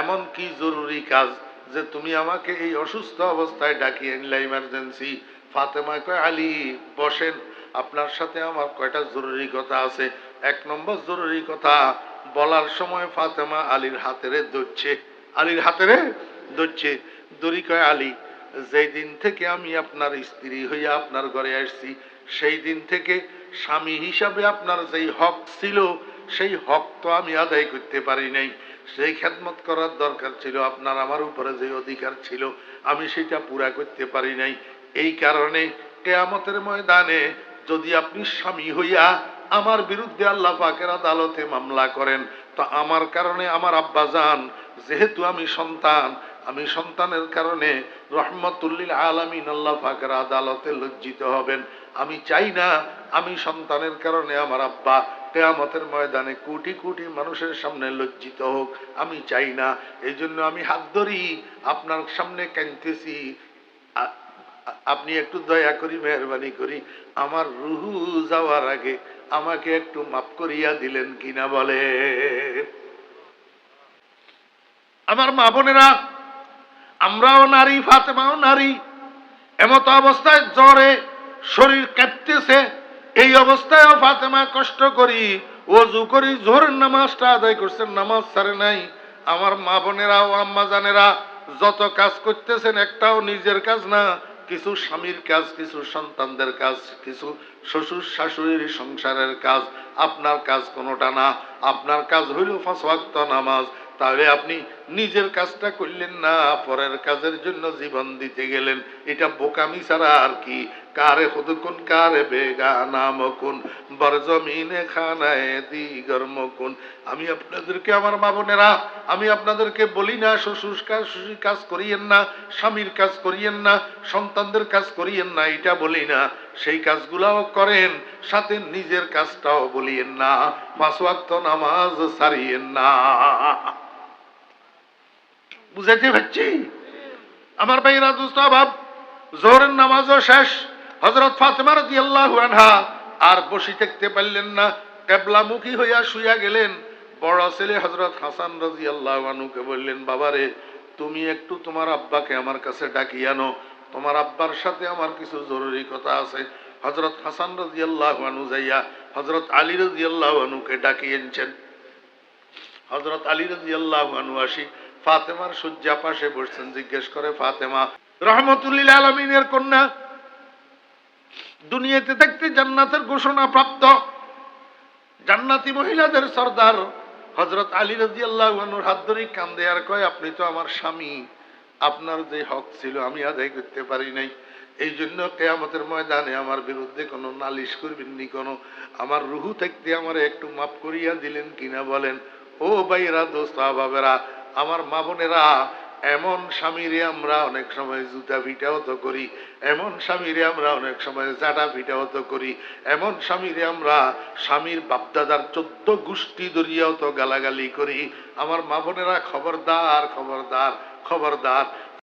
এমন কি জরুরি কাজ যে তুমি আমাকে এই অসুস্থ অবস্থায় ডাকিয়ে আনলে ইমার্জেন্সি ফাতেমা কয়, আলী, বসেন। আপনার সাথে আমার কয়টা জরুরি কথা আছে? এক নম্বর জরুরি কথা, বলার সময় ফাতেমা আলীর হাতেরে ধরছে। আলীর হাতেরে ধরছে। দড়ি কয়, আলী, যেই দিন থেকে আমি আপনার স্ত্রী হইয়া আপনার ঘরে আসছি, সেই দিন থেকে স্বামী হিসাবে আপনার যেই হক ছিল, সেই হক তো আমি আদায় করতে পারি নাই। সেই খেদমত করার দরকার ছিল, আপনার আমার উপরে যে অধিকার ছিল, আমি সেটা পুরা করতে পারি নাই। এই কারণে কেয়ামতের ময়দানে যদি আপনি স্বামী হইয়া আমার বিরুদ্ধে আল্লাহ পাকের আদালতে মামলা করেন, তো আমার কারণে আমার আব্বা যান যেহেতু আমি সন্তান, আমি সন্তানের কারণে রহমতুল্লিল আলামিন আল্লাহ পাকের আদালতে লজ্জিত হবেন। আমি চাই না আমি সন্তানের কারণে আমার আব্বা কেয়ামতের ময়দানে কোটি কোটি মানুষের সামনে লজ্জিত হোক, আমি চাই না এই জন্য আমি হাত ধরি, আপনার সামনে আ- আপনি একটু দয়া করি, মেহরবানি করি, আমার রুহু যাওয়ার আগে আমাকে একটু মাফ করিয়া দিলেন কিনা বলে। আমার মা বোনেরা, আমরাও নারী, ফাতেমাও নারী, এমত অবস্থায় জ্বরে শরীর কাঁপতেছে এই অবস্থায় ফাতেমা কষ্ট করি ওজু করি, জোহরের নামাজটা আদায় করছেন নামাজ ছাড়ে নাই। আমার মা বোনেরা ও আম্মা জানেরা যত কাজ করতেছেন, একটাও নিজের কাজ না, কিছু স্বামীর কাজ, কিছু সন্তানদের কাজ, কিছু শ্বশুর শাশুড়ির সংসারের কাজ, আপনার কাজ কোনোটা না। আপনার কাজ হইল ওয়াক্ত নামাজ তাহলে আপনি নিজের কাজটা করলেন না, পরের কাজের জন্য জীবন দিতে গেলেন। এটা বোকামি ছাড়া আর কি। কারে খুদকুন কারে বেগা নামকুন বরজমিনে খানায় দিগর মকুন। আমি আপনাদেরকে, আমার মা বোনেরা, আমি আপনাদেরকে বলি না, শ্বশুর কাজ শ্বশুর কাজ করিয়েন না, স্বামীর কাজ করিয়েন না, সন্তানদের কাজ করিয়েন না, এটা বলি না। সেই কাজগুলাও করেন, সাথে নিজের কাজটাও বলিয়েন না। পাঁচ নামাজ সারিয়েন না। বুঝাইতে পারছি? আমার ভাইরা দুস্ত অভাব জোহরের নামাজও শেষ। হজরত ফাতেমা রাদিয়াল্লাহু আনহা আর বসে থাকতে পারলেন না। কেবলামুখী হইয়া শুইয়া গেলেন। বড় ছেলে হজরত হাসান রাদিয়াল্লাহু আনহুকে বললেন বাবারে তুমি একটু তোমার আব্বাকে আমার কাছে ডাকিয়ে আনো তোমার আব্বার সাথে আমার কিছু জরুরি কথা আছে। হজরত হাসান রাদিয়াল্লাহু আনহু যাইয়া হজরত আলী রাদিয়াল্লাহু আনহুকে ডাকিয়ে এনেছেন হজরত আলী রাদিয়াল্লাহু আনহু আসি। ফাতেমার শয্যা পাশে বসছেন, জিজ্ঞেস করে, ফাতেমা, রহমতুল্লিল আলমিনের কন্যা, দুনিয়াতে থাকতে জান্নাতের ঘোষণা প্রাপ্ত। জান্নাতি মহিলাদের সর্দার হজরত আলী রাজি আল্লাহ হাত ধরে কান্দে আর কয়, আপনি তো আমার স্বামী, আপনার যে হক ছিল আমি আদায় করতে পারি নাই। এই জন্য কেয়ামতের ময়দানে আমার বিরুদ্ধে কোনো নালিশ করবেন নি, কোনো আমার রুহু থাকতে আমার একটু মাফ করিয়া দিলেন কিনা বলেন। ও ভাইরা দোস্ত বাবেরা আমার মা বোনেরা, এমন স্বামীরে আমরা অনেক সময় জুতা ফিটাও তো করি, এমন স্বামীরে আমরা অনেক সময় জাটা ফিটাও তো করি, এমন স্বামীরে আমরা স্বামীর বাপদাদার চোদ্দ গোষ্ঠী দরিয়াও তো গালাগালি করি। আমার মা বোনেরা, খবরদার খবরদার খবরদার।